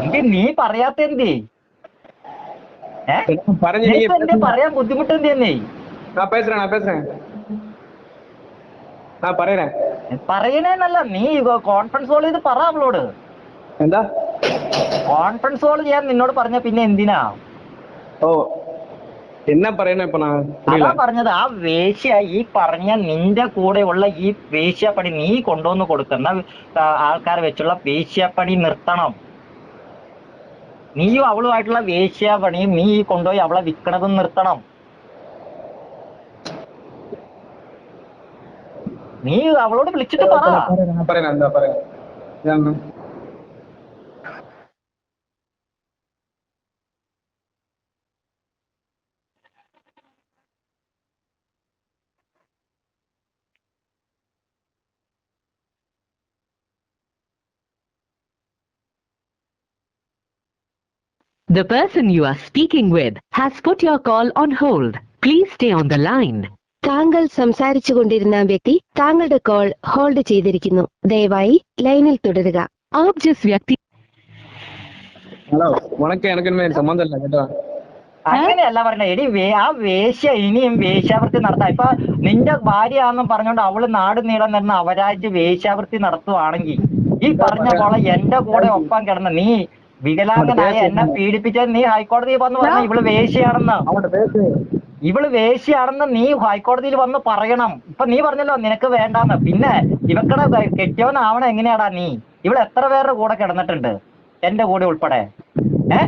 എന്ത് നീ പറയാത്ത എന്തേ? എന്റെ പറയാൻ ബുദ്ധിമുട്ട് എന്തേന്നേ പറയണേന്നല്ല നീ കോൺഫറൻസ് കോൾ ചെയ്ത് പറ അവളോട്. എന്താ? കോൺഫറൻസ് കോൾ ചെയ്യാൻ നിന്നോട് പറഞ്ഞ പിന്നെ എന്തിനാ? ഓ എന്നാ പറയണ പറഞ്ഞത് ആ വേശ്യ ഈ പറഞ്ഞ നിന്റെ കൂടെ ഉള്ള ഈ വേശ്യാപ്പണി നീ കൊണ്ടുവന്ന് കൊടുക്കുന്ന ആൾക്കാരെ വെച്ചുള്ള വേശ്യാപ്പണി നിർത്തണം. നീയും അവളുമായിട്ടുള്ള വേശ്യാപണിയും നീ ഈ കൊണ്ടുപോയി അവളെ വിൽക്കണതും നിർത്തണം. നീ അവളോട് വിളിച്ചിട്ട് പറ. The person you are speaking with has put your call on hold. Please stay on the line. താങ്കൾ സംസാരിച്ചു കൊണ്ടിരുന്ന വ്യക്തി താങ്കളുടെ കോൾ ഹോൾഡ് ചെയ്തിരിക്കുന്നു. ദയവായി ലൈനിൽ തുടരുക. ആപ് ജസ് വ്യക്തി ഹലോ എനിക്ക് കേട്ടോ. അങ്ങനെയല്ല പറഞ്ഞ. എടി വേ ആ വേശ്യ ഇനിയും വേശ്യാവൃത്തി നടത്താം. ഇപ്പൊ നിന്റെ ഭാര്യയാണെന്നും പറഞ്ഞോണ്ട് അവൾ നാട് നീളം നിന്ന് അവരായിട്ട് വേശ്യാവൃത്തി നടത്തുവാണെങ്കിൽ ഈ പറഞ്ഞ പോലെ എന്റെ കൂടെ ഒപ്പം കിടന്ന് നീ വികലാംഗനായ എന്നെ പീഡിപ്പിച്ചത് നീ ഹൈക്കോടതിയിൽ വന്ന് പറഞ്ഞു ഇവൾ വേശ്യാണെന്ന് ഇവൾ വേശ്യാണെന്ന് നീ ഹൈക്കോടതിയിൽ വന്ന് പറയണം. ഇപ്പൊ നീ പറഞ്ഞല്ലോ നിനക്ക് വേണ്ടാന്ന്. പിന്നെ ഇവക്കടെ കെട്ടിയവനാവണ എങ്ങനെയാടാ നീ? ഇവൾ എത്ര പേരുടെ കൂടെ കിടന്നിട്ടുണ്ട്? എന്റെ കൂടെ ഉൾപ്പെടെ. ഏ?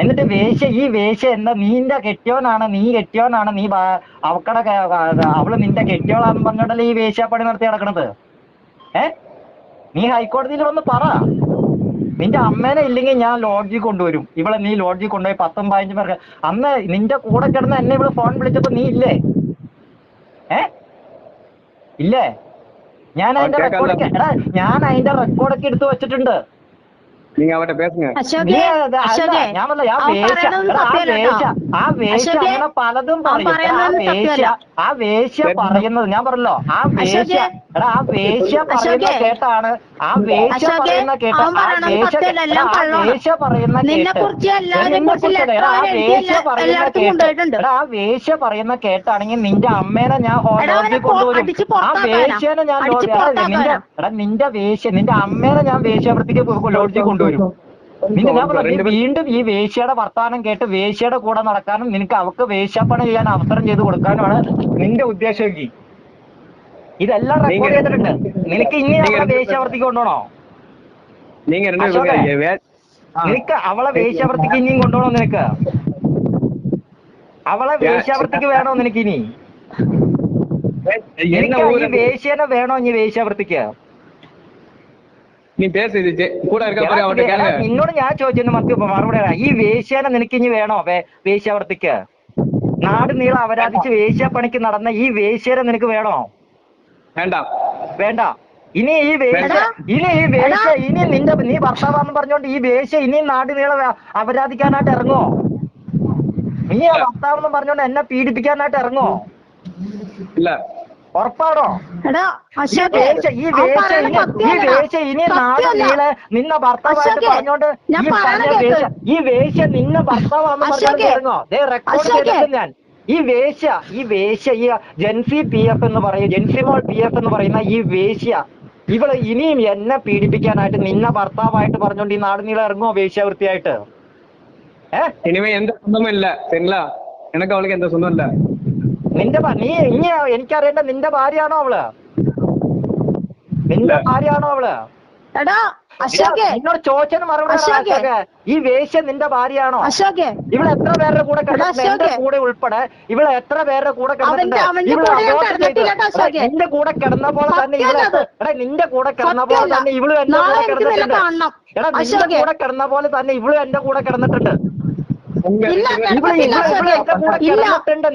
എന്നിട്ട് വേശ്യ ഈ വേശ്യ എന്താ? നീന്റെ കെട്ടിയവനാണ് നീ കെട്ടിയവനാണ് നീ ബാ- അവക്കടെ അവൾ നിന്റെ കെട്ടിയവളാന്ന് പറഞ്ഞോണ്ടല്ലേ ഈ വേശ്യാപ്പണി നടത്തി നടക്കണത്? ഏ? നീ ഹൈക്കോടതിയിൽ വന്ന് പറ. നിന്റെ അമ്മേനെ ഇല്ലെങ്കിൽ ഞാൻ ലോഡ്ജിൽ കൊണ്ടുവരും. ഇവളെ നീ ലോഡ്ജിൽ കൊണ്ടുപോയി പത്തും പതിനഞ്ചും പേർക്ക്. അന്ന് നിന്റെ കൂടെ കിടന്ന് എന്നെ ഇവൾ ഫോൺ വിളിച്ചപ്പോ നീ ഇല്ലേ? ഏ? ഇല്ലേ? ഞാൻ അതിന്റെ റെക്കോർഡൊക്കെ എടാ ഞാൻ അതിന്റെ റെക്കോർഡൊക്കെ എടുത്തു വെച്ചിട്ടുണ്ട്. ഞാൻ ആ പലതും പറയുന്നത് ആ ആ വേശ്യ പറയുന്നത് ഞാൻ പറഞ്ഞല്ലോ ആ വേശ്യ എടാ ആ വേശ്യ പറയുന്ന കേട്ടാണ്. ആ വേശ്യ പറയുന്ന കേട്ട ആ വേശ്യ പറയുന്ന നിന്നെ കേട്ട് എടാ, ആ വേശ്യ പറയുന്ന എല്ലായിടത്തും കേട്ട്. ആ വേശ്യ പറയുന്ന കേട്ടാണെങ്കിൽ നിന്റെ അമ്മേനെ ഞാൻ ഹോസ്പിറ്റലിൽ കൊണ്ടുവരും. ആ വേശ്യനെ ഞാൻ നിന്റെ. എടാ നിന്റെ വേശ്യ നിന്റെ അമ്മേനെ ഞാൻ വേശ്യാവൃത്തിക്ക് ലോഡ്ജിൽ കൊണ്ടുവരും. നിന്നെ ഞാൻ പറഞ്ഞു നീ വീണ്ടും ഈ വേശ്യയുടെ വർത്താനം കേട്ട് വേശ്യയുടെ കൂടെ നടക്കാനും നിനക്ക് അവക്ക് വേശ്യാപ്പണി ചെയ്യാൻ അവസരം ചെയ്ത് കൊടുക്കാനുമാണ് നിന്റെ ഉദ്ദേശമെങ്കിൽ ഇതെല്ലാം റെക്കോർഡ് ചെയ്തിട്ടുണ്ട് നിനക്ക് ഇനി അവളെ വേശ്യാവൃത്തിക്ക് കൊണ്ടുപോകണോ நீங்க ரெண்டு அசோகே. பேரும் வே- ஆ. നിനക്ക് അവളെ വേശ്യാവൃത്തിക്ക് ഇനിയും കൊണ്ടുപോകണോ നിനക്ക് അവളെ വേശ്യാവൃത്തിക്ക് വേണോ നിനക്ക് ഇനി என்ன നിനക്ക് ഈ ஊரு വേശ്യനെ വേണോ ഇനി വേശ്യാവൃത്തിക്ക് நீ பேசு இது ஜெ- கூட இருக்க பாரு എടാ, அவட்ட എടാ, கேளுங்க നിന്നോട് ഞാൻ ചോദിച്ചെന്ന് മത്തി മറുപടി പറയാം. ഈ വേശ്യനെ നിനക്ക് ഇനി വേണോ വേ- വേശ്യാവൃത്തിക്ക് നാട് നീളം അവരാധിച്ച് വേശ്യാപ്പണിക്ക് നടന്ന ഈ വേശ്യനെ നിനക്ക് വേണോ വേണ്ട. വേണ്ട. ഇനി ഈ വേശ്യ ഇനി ഈ വേശ്യ ഇനി നിന്റെ നീ ഭർത്താവാന്ന് പറഞ്ഞോണ്ട് ഈ വേശ്യ ഇനി നാട്ടിനീള അപരാധിക്കാനായിട്ട് ഇറങ്ങോ? നീ ആ ഭർത്താവെന്ന് പറഞ്ഞോണ്ട് എന്നെ പീഡിപ്പിക്കാനായിട്ട് ഇറങ്ങോ? ഇല്ല. ഉറപ്പാണോ? ഈ വേശ്യ ഈ വേശ്യ ഇനി നാളെ നീളെ നിന്ന ഭർത്താവായിട്ട് പറഞ്ഞോണ്ട് ഈ പറഞ്ഞ ഈ വേശ്യ നിന്ന ഭർത്താവാന്ന് പറഞ്ഞോണ്ട് ഇറങ്ങോ. ദേ റെക്കോർഡ് ചെയ്തിട്ടുണ്ട് ഞാൻ. ഈ വേശ്യ ഈ വേശ്യ ഈ ജെൻസി പി എഫ് എന്ന് പറയും ജെൻസിമോൾ പി എഫ് എന്ന് പറയുന്ന ഈ വേശ്യ ഇവൾ ഇനിയും എന്നെ പീഡിപ്പിക്കാനായിട്ട് നിന്നെ ഭർത്താവായിട്ട് പറഞ്ഞോണ്ട് ഈ നാടിനീളെ ഇറങ്ങുമോ വേശ്യാവൃത്തിയായിട്ട്? ഏഹ് ഇനിമേ അവൾക്ക് എന്താ നിന്റെ നീ ഇനി എനിക്കറിയണ്ട നിന്റെ ഭാര്യയാണോ അവൾ? നിന്റെ ഭാര്യയാണോ അവൾ? എടാ മറുപടി. ഈ വേശ്യ നിന്റെ ഭാര്യയാണോ? അശോകെ. ഇവിടെ എത്ര പേരുടെ കൂടെ കിടന്നിട്ടുണ്ട് എന്റെ. കൂടെ ഉൾപ്പെടെ ഇവിടെ എത്ര പേരുടെ കൂടെ. നിന്റെ കൂടെ കിടന്ന പോലെ തന്നെ ഇവിടെ എടാ നിന്റെ കൂടെ കിടന്ന പോലെ തന്നെ ഇവളും എന്റെ കൂടെ കിടന്നിട്ടുണ്ട്. എടാ നിന്റെ കൂടെ കിടന്ന പോലെ തന്നെ ഇവളും എന്റെ കൂടെ കിടന്നിട്ടുണ്ട്.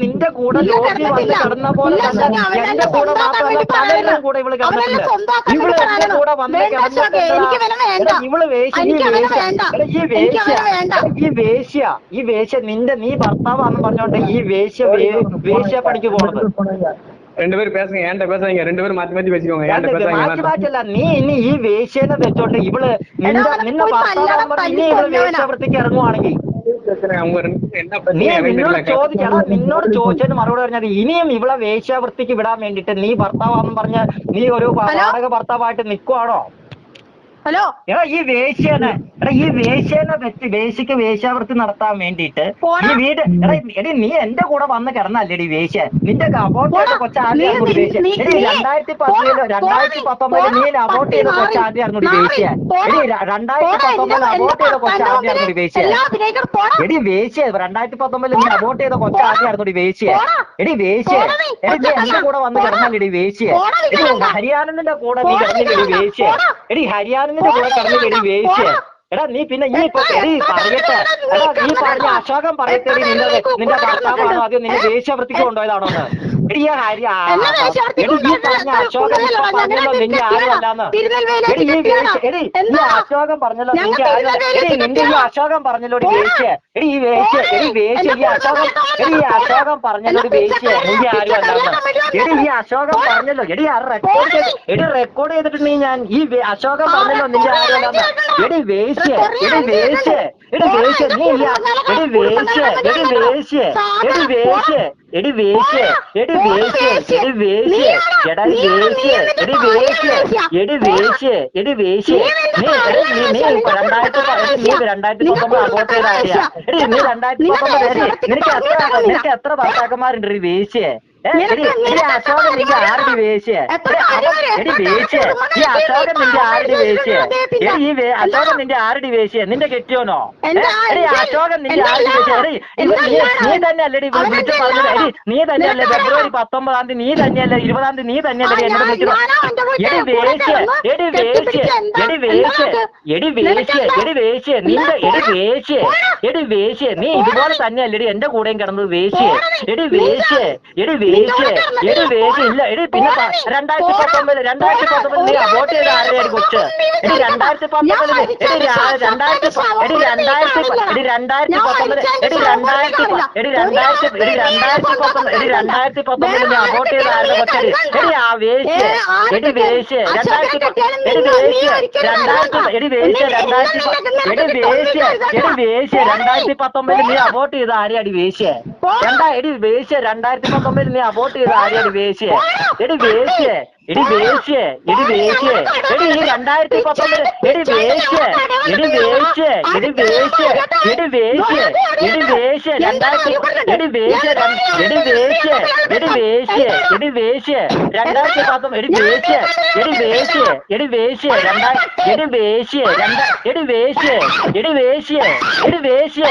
നിന്റെ കൂടെ ഇല്ല, ലോഡ്ജിൽ വന്ന് കിടന്നിട്ടില്ല. കിടന്ന പോലെ ഇല്ല, തന്നെ അശോകേ, അവൻ എന്റെ എന്നെ കൂടെ സ്വന്തമാക്കാൻ മാത്രമല്ല വേണ്ടി പലരുടെയും പറയണം. കൂടെ ഇവള് അവൻ എന്നെ കിടന്നിട്ടുണ്ട് സ്വന്തമാക്കാൻ ഇവള് വേണ്ടി എന്റെ പറയണം. കൂടെ വന്ന് വേണ്ട, അശോകേ, കിടന്നിട്ടുണ്ട് എനിക്ക് ഇവനെ വേണ്ട. എടാ, ഇവള് വേശ്യ ഈ എനിക്ക് അവനെ വേശ്യ വേണ്ട. എടാ, ഈ എനിക്ക് വേശ്യ അവനെ വേണ്ട. എടാ, ഈ വേശ്യ ഈ വേശ്യ നിന്റെ നീ ഭർത്താവാന്ന് പറഞ്ഞോണ്ട് ഈ വേശ്യ വേ- വേശ്യ പണിക്ക് പോണത് ரெண்டு பேரும் பேசுங்க என்கிட்ட பேசாதீங்க ரெண்டு பேரும் மாத்தி மாத்தி பேசிக்கோங்க என்கிட்ட മാറ്റി பேசாதீங்க മാറ്റല്ല നീ ഇനി ഈ വേശ്യനെ വെച്ചോണ്ട് ഇവള് നിന്റെ എടാ, നിന്നെ പോയി ഭർത്താവ് പല്ലട ഇനി ഇവള് പല്ല് വേശ്യാവൃത്തിക്ക് ഇറങ്ങുവാണെങ്കിൽ നിന്നോട് ചോദിച്ചാ നിന്നോട് ചോദിച്ചതിന് മറുപടി പറഞ്ഞത് ഇനിയും ഇവളെ വേശ്യാവൃത്തിക്ക് വിടാൻ വേണ്ടിട്ട് നീ ഭർത്താവാന്ന് പറഞ്ഞ നീ ഒരു വാടക ഭർത്താവായിട്ട് നിക്കുവാണോ? ഹലോ എടാ ഈ വേശ്യനെ എടാ ഈ വേശ്യനെ വെച്ച് വേശ്യക്ക് വേശ്യാവൃത്തി നടത്താൻ വേണ്ടിട്ട്. ഈ വീട് എടാ എടി നീ എന്റെ കൂടെ വന്ന് കിടന്നല്ലേടി വേശ്യ നിന്റെ അബോട്ട് ചെയ്ത പോടാ. കൊച്ചാദ്യമായിരുന്നു നീ- വേശ്യ എടി രണ്ടായിരത്തി പോടാ. രണ്ടായിരത്തി. പത്തൊമ്പതിൽ നീ അബോട്ട് ചെയ്ത കൊച്ചാദ്യായിരുന്നു. വേശ്യ. എടി രണ്ടായിരത്തി പത്തൊമ്പതിൽ അബോട്ട് ചെയ്ത എല്ലാ കൊച്ചാദ്യമായിരുന്നു വേശ്യ എടി വേശ്യ രണ്ടായിരത്തി പത്തൊമ്പതിൽ നീ അബോട്ട് ചെയ്ത കൊച്ചാദ്യമായിരുന്നു വേശ്യ. എടി വേശ്യ. എടി നീ എന്റെ കൂടെ വന്ന് കിടന്നല്ലേ കിടന്നല്ലേടി വേശ്യ എടി. ഹരിയാനന്ദിന്റെ കൂടെ നീ കിടന്നില്ലേ വേശ്യ എടി എടി ഹരിയാനന്ദിന്റെ കൂടെ കിടന്നോ. എടാ നീ പിന്നെ ഈ ഇപ്പൊ എടി പറയട്ടെ എടാ നീ? പറഞ്ഞ അശോകം പറയത്തേടി നിന്റെ നിന്റെ ഭർത്താവാണോ ആദ്യം നിന്നെ? വേശ്യാവൃത്തിക്ക് കൊണ്ടുപോയതാണോ എന്ന് എടി ഈ വേശ്യാവൃത്തിക്ക് എടി ഈ പറഞ്ഞ അശോകം? പറഞ്ഞല്ലോ നിന്റെ. ആരുമല്ലാന്ന് എടി ഈ. വേശ്യ എടി ഈ അശോകം പറഞ്ഞല്ലോ നിന്റെ ആരും അല്ല എടി നിന്റെ ഈ. അശോകം പറഞ്ഞല്ലോ. വേശ്യ എടി ഈ വേശ്യ. എടി വേശ്യ ഈ അശോകം എടി ഈ. അശോകം പറഞ്ഞല്ലോ വേശ്യ നിന്റെ ആരും പിച്ചക്കാരൻ അല്ലാന്ന് കമ്മിറ്റി എടി ഈ അശോകം പറഞ്ഞല്ലോ എടി ആ റെക്കോർഡ്. എടി റെക്കോർഡ് ചെയ്തിട്ടുണ്ടെങ്കിൽ ഞാൻ ഈ അശോകൻ അശോകം പറഞ്ഞല്ലോ നിന്റെ റെക്കോർഡ് ആരും അല്ലാന്ന് ചെയ്തിട്ടുണ്ടോ? എടി വേശ്യ എടി വേശ്യ എടി. വേശ്യ നീ ആ- എടി വേശ്യ എടി വേശ്യ എടി വേശ്യ എടി വേശ്യ എടി വേശ്യ എടി വേശ്യ എടാ ഈ വേശ്യ എടി വേശ്യ എടി വേശ്യ എടി വേശ്യ നീ എടി നീ നീ രണ്ടായിരത്തി നീ രണ്ടായിരത്തി പത്തൊമ്പത് അബോട്ട് ചെയ്ത ആര്യ എടി നീ രണ്ടായിരത്തി പത്തൊമ്പത് എടി നിനക്ക് എത്ര നിനക്ക് എത്ര ഭർത്താക്കന്മാരുണ്ട് വേശ്യ ഏ, എടി അശോകൻ നിന്റെ ആരുടെ വേശ്യ എടി അവൻ- എടി വേശ്യ ഈ അശോകൻ നിന്റെ ആരുടെ വേശ്യ എടി ഈ വേ- അശോകൻ നിന്റെ ആരുടെ വേശ്യ നിന്റെ കെട്ടിയോനോ എടി അശോകൻ നിന്റെ ആരുടെ വേശ്യ എടി നീ തന്നെ അല്ലടി വിളിച്ചു പറഞ്ഞത്. എടി നീ തന്നെയല്ലേ ഫെബ്രുവരി പത്തൊമ്പതാം തീയതി നീ തന്നെയല്ലേ ഇരുപതാം തീയതി നീ തന്നെയല്ലേ എന്നോട് വിളിച്ചത്. എടി വേശ്യ എടി വേശ്യ എടി വേശ്യ എടി വേശ്യ എടി വേശ്യ നിന്റെ എടി വേശ്യ എടി വേശ്യ നീ ഇതുപോലെ തന്നെയല്ലേടി എന്റെ കൂടെയും കിടന്നത് വേശ്യ എടി വേശ്യ എടി വേശ്യ എടി വേശ്യ ഇല്ല എടി പിന്നെ രണ്ടായിരത്തി പത്തൊമ്പത് രണ്ടായിരത്തി പത്തൊമ്പത് നീ വോട്ട് ചെയ്ത ആരുടെയാണ് കൊച്ച്? എടി രണ്ടായിരത്തി പത്തൊമ്പതിൽ എടി രണ്ടായിരത്തി എടി രണ്ടായിരത്തി എടി രണ്ടായിരത്തി പത്തൊമ്പത് എടി രണ്ടായിരത്തി എടി രണ്ടായിരത്തി എടി രണ്ടായിരത്തി എടി രണ്ടായിരത്തി പത്തൊമ്പതിൽ നീ അബോട്ട് ചെയ്ത ആരുടെ കൊച്ചടി എടി ആ വേശ്യ. എടി വേശ്യ. രണ്ടായിരത്തി എടി വേശ്യ. രണ്ടായിരത്തി എടി വേശ്യ രണ്ടായിരത്തി എടി വേശ്യ. എടി വേശ്യ. രണ്ടായിരത്തി പത്തൊമ്പതിൽ നീ അബോട്ട് ചെയ്ത ആരെയാടി വേശ്യ? രണ്ടാ എടി വേശ്യ. രണ്ടായിരത്തി പത്തൊമ്പതിൽ നീ അബോട്ട് ചെയ്ത ആരെയാടി വേശ്യ? എടി വേശ്യ. എടി വേശ്യ. എടി വേശ്യ. എടി ഈ രണ്ടായിരത്തി പത്തൊമ്പത് എടി വേശ്യ. എടി വേശ്യ. എടി വേശ്യ. എടി വേശ്യ. എടി രണ്ടായിരത്തി എടി വേശ്യ ര- എടി വേശ്യ എടി വേശ്യ എടി വേശ്യ രണ്ടായിരത്തി പത്തൊമ്പത്. എടി വേശ്യ എടി വേശ്യ എടി വേശ്യ രണ്ടാ എടി വേശ്യ രണ്ടാ എടി വേശ്യ എടി വേശ്യ എടി വേശ്യ